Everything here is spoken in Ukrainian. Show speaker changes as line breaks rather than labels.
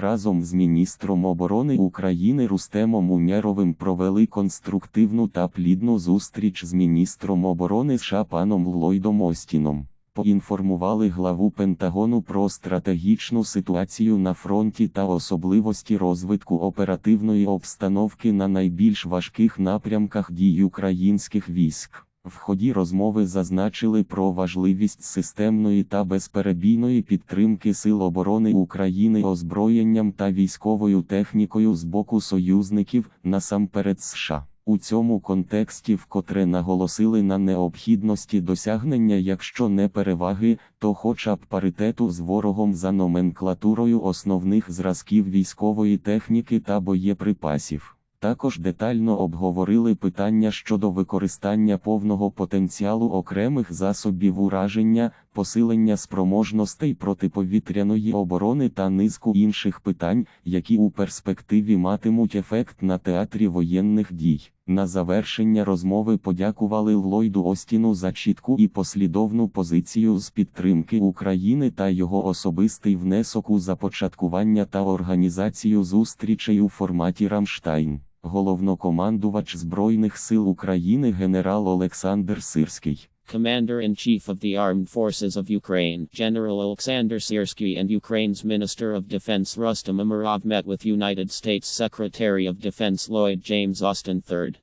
разом з міністром оборони України Рустемом Умєровим провели конструктивну та плідну зустріч з міністром оборони США паном Ллойдом Остіном. Поінформували главу Пентагону про стратегічну ситуацію на фронті та особливості розвитку оперативної обстановки на найбільш важких напрямках дій українських військ. В ході розмови зазначили про важливість системної та безперебійної підтримки Сил оборони України озброєнням та військовою технікою з боку союзників, насамперед США. У цьому контексті вкотре наголосили на необхідності досягнення, якщо не переваги, то хоча б паритету з ворогом за номенклатурою основних зразків військової техніки та боєприпасів. Також детально обговорили питання щодо використання повного потенціалу окремих засобів ураження, посилення спроможностей протиповітряної оборони та низку інших питань, які у перспективі матимуть ефект на театрі воєнних дій. На завершення розмови подякували Ллойду Остіну за чітку і послідовну позицію з підтримки України та його особистий внесок у започаткування та організацію зустрічей у форматі Рамштайн. Головнокомандувач Збройних сил України генерал Олександр Сирський.
Commander-in-Chief of the Armed Forces of Ukraine, General Alexander Siersky and Ukraine's Minister of Defense Rustam Amerov met with United States Secretary of Defense Lloyd James Austin III.